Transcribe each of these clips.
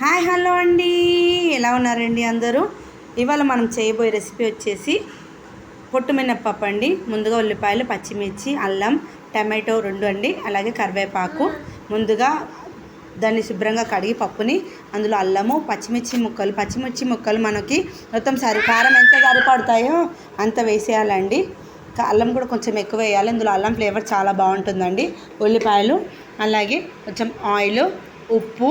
Hi hello అండి. ఎలా ఉన్నారండి అందరూ? ఇవాళ మనం చేయబోయే రెసిపీ వచ్చేసి పొట్టు మినప్పప్పు అండి. ముందుగా ఉల్లిపాయలు పచ్చిమిర్చి అల్లం టమాటో రెండు అండి. అలాగే కరివేపాకు. ముందుగా దాన్ని శుభ్రంగా కడిగి పప్పుని అందులో అల్లము పచ్చిమిర్చి ముక్కలు. పచ్చిమిర్చి ముక్కలు మనకి మొత్తం సరి కారం ఎంత సరిపడతాయో అంత వేసేయాలండి. అల్లం కూడా కొంచెం ఎక్కువ వేయాలి. ఇందులో అల్లం ఫ్లేవర్ చాలా బాగుంటుందండి. ఉల్లిపాయలు అలాగే కొంచెం ఆయిల్ ఉప్పు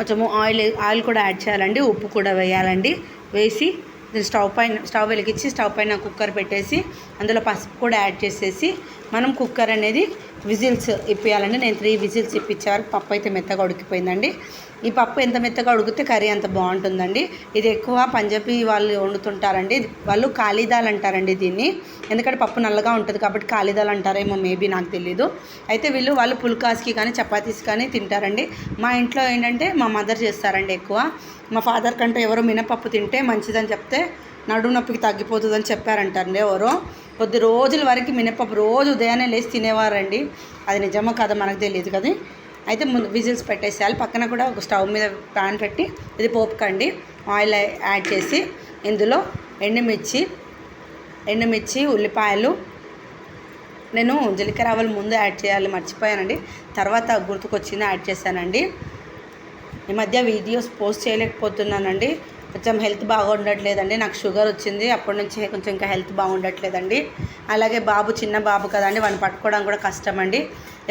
కొంచెము ఆయిల్ ఆయిల్ కూడా యాడ్ చేయాలండి ఉప్పు కూడా వేయాలండి. వేసి స్టవ్ పైన స్టవ్ వెలిగించి స్టవ్ పైన కుక్కర్ పెట్టేసి అందులో పసుపు కూడా యాడ్ చేసేసి మనం కుక్కర్ అనేది విజిల్స్ ఇప్పించాలండి నేను త్రీ విజిల్స్ ఇప్పించే వరకు పప్పు అయితే మెత్తగా ఉడికిపోయిందండి. ఈ పప్పు ఎంత మెత్తగా ఉడికితే కర్రీ అంత బాగుంటుందండి. ఇది ఎక్కువ పంజాబీ వాళ్ళు వండుతుంటారండి. వాళ్ళు కాళీదాల్ అంటారండి దీన్ని. ఎందుకంటే పప్పు నల్లగా ఉంటుంది కాబట్టి కాళీదాలు అంటారేమో మేబీ నాకు తెలీదు. అయితే వీళ్ళు వాళ్ళు పుల్కాస్కి కానీ చపాతీస్ కానీ తింటారండి. మా ఇంట్లో ఏంటంటే మా మదర్ చేస్తారండి ఎక్కువ. మా ఫాదర్ కంటే ఎవరో మినపప్పు తింటే మంచిదని చెప్తే నడుము నొప్పికి తగ్గిపోతుందని చెప్పారంటారండి ఎవరో. కొద్ది రోజుల వరకు మినపప్పు రోజు ఉదయాన్నే లేచి తినేవారండి. అది నిజమో కదా మనకు తెలియదు కదా. అయితే ముందు విజిల్స్ పెట్టేసేయాలి. పక్కన కూడా ఒక స్టవ్ మీద ప్యాన్ పెట్టి ఇది పోపుకండి. ఆయిల్ యాడ్ చేసి ఇందులో ఎండుమిర్చి ఎండుమిర్చి ఉల్లిపాయలు. నేను జీలకర్ర ఆవాలు ముందు యాడ్ చేయాలి మర్చిపోయానండి. తర్వాత గుర్తుకొచ్చింది యాడ్ చేశానండి. ఈ మధ్య వీడియోస్ పోస్ట్ చేయలేకపోతున్నానండి. కొంచెం హెల్త్ బాగుండట్లేదండి. నాకు షుగర్ వచ్చింది. అప్పటి నుంచి కొంచెం ఇంకా హెల్త్ బాగుండట్లేదండి. అలాగే బాబు చిన్న బాబు కదండి వాడిని పట్టుకోవడం కూడా కష్టం అండి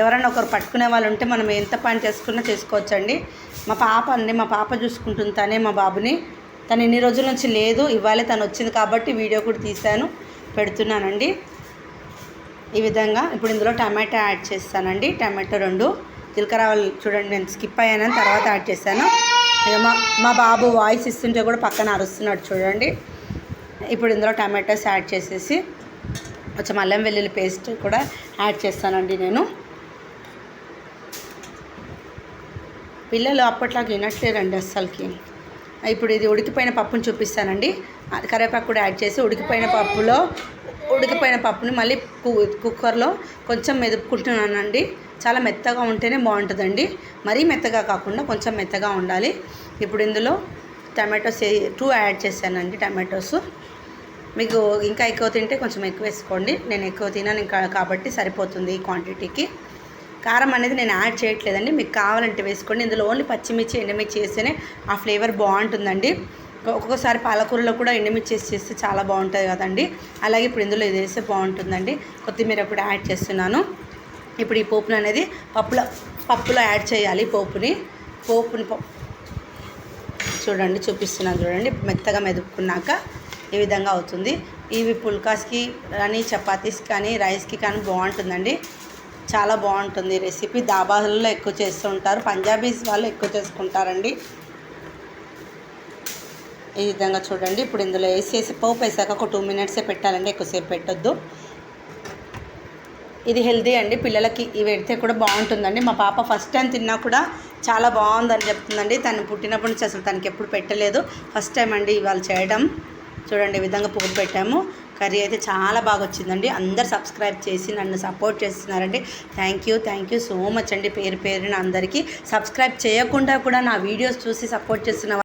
ఎవరైనా ఒకరు పట్టుకునే వాళ్ళు ఉంటే మనం ఎంత పని చేసుకున్నా చేసుకోవచ్చండి. మా పాప అండి. మా పాప చూసుకుంటుంది తనే మా బాబుని. తను ఇన్ని రోజుల నుంచి లేదు. ఇవాళ తను వచ్చింది కాబట్టి వీడియో కూడా తీశాను. పెడుతున్నానండి. ఈ విధంగా ఇప్పుడు ఇందులో టమాటా యాడ్ చేస్తానండి. టమాటో రెండు. జీలకర్ర చూడండి నేను స్కిప్ అయ్యానని తర్వాత యాడ్ చేశాను. ఇక మా మా బాబు వాయిస్ ఇస్తుంటే కూడా పక్కన అరుస్తున్నాడు చూడండి. ఇప్పుడు ఇందులో టమాటోస్ యాడ్ చేసేసి కొంచెం అల్లం వెల్లుల్లి పేస్ట్ కూడా యాడ్ చేస్తానండి నేను. పిల్లలు అప్పట్లాగా వినట్లేరండి అస్సలకి. ఇప్పుడు ఇది ఉడికిపోయిన పప్పుని చూపిస్తానండి. కరివేపాకు కూడా యాడ్ చేసి ఉడికిపోయిన పప్పులో ఉడికిపోయిన పప్పుని మళ్ళీ కుక్కర్లో కొంచెం మెదుపుకుంటున్నానండి. చాలా మెత్తగా ఉంటేనే బాగుంటుందండి. మరీ మెత్తగా కాకుండా కొంచెం మెత్తగా ఉండాలి. ఇప్పుడు ఇందులో టమాటోస్ టూ యాడ్ చేశానండి టమాటోస్. మీకు ఇంకా ఎక్కువ తింటే కొంచెం ఎక్కువ వేసుకోండి. నేను ఎక్కువ తినాను ఇంకా కాబట్టి సరిపోతుంది ఈ క్వాంటిటీకి. కారం అనేది నేను యాడ్ చేయట్లేదండి. మీకు కావాలంటే వేసుకోండి. ఇందులో ఓన్లీ పచ్చిమిర్చి ఎండుమిర్చి వేస్తేనే ఆ ఫ్లేవర్ బాగుంటుందండి. ఒక్కొక్కసారి పాలకూరలో కూడా ఎండుమిర్చి వేసి చేస్తే చాలా బాగుంటుంది కదండి. అలాగే ఇప్పుడు ఇందులో ఇది వేస్తే బాగుంటుందండి. కొత్తిమీర కూడా యాడ్ చేస్తున్నాను. ఇప్పుడు ఈ పోపుని అనేది పప్పులో పప్పులో యాడ్ చేయాలి పోపుని. పోపుని చూడండి చూపిస్తున్నాను చూడండి మెత్తగా మెదుపుకున్నాక ఈ విధంగా అవుతుంది. ఇవి పుల్కాస్కి కానీ చపాతీస్ కానీ రైస్కి కానీ బాగుంటుందండి. చాలా బాగుంటుంది రెసిపీ. దాబాలలో ఎక్కువ చేస్తూ ఉంటారు. పంజాబీస్ వాళ్ళు ఎక్కువ చేసుకుంటారండి. ఈ విధంగా చూడండి. ఇప్పుడు ఇందులో వేసేసి పోపు వేసాక ఒక టూ మినిట్సే పెట్టాలండి. ఎక్కువసేపు పెట్టొద్దు. ఇది హెల్తీ అండి. పిల్లలకి ఇవి పెడితే కూడా బాగుంటుందండి. మా పాప ఫస్ట్ టైం తిన్నా కూడా చాలా బాగుందని చెప్తుందండి. తను పుట్టినప్పటి నుంచి అసలు తనకి ఎప్పుడు పెట్టలేదు. ఫస్ట్ టైం అండి ఇవాళ చేయడం. చూడండి ఈ విధంగా పువ్వు పెట్టాము. కర్రీ అయితే చాలా బాగా వచ్చిందండి. అందరు సబ్స్క్రైబ్ చేసి నన్ను సపోర్ట్ చేస్తున్నారండి. Thank you thank you so much అండి. పేరు పేరున అందరికీ సబ్స్క్రైబ్ చేయకుండా కూడా నా వీడియోస్ చూసి సపోర్ట్ చేస్తున్న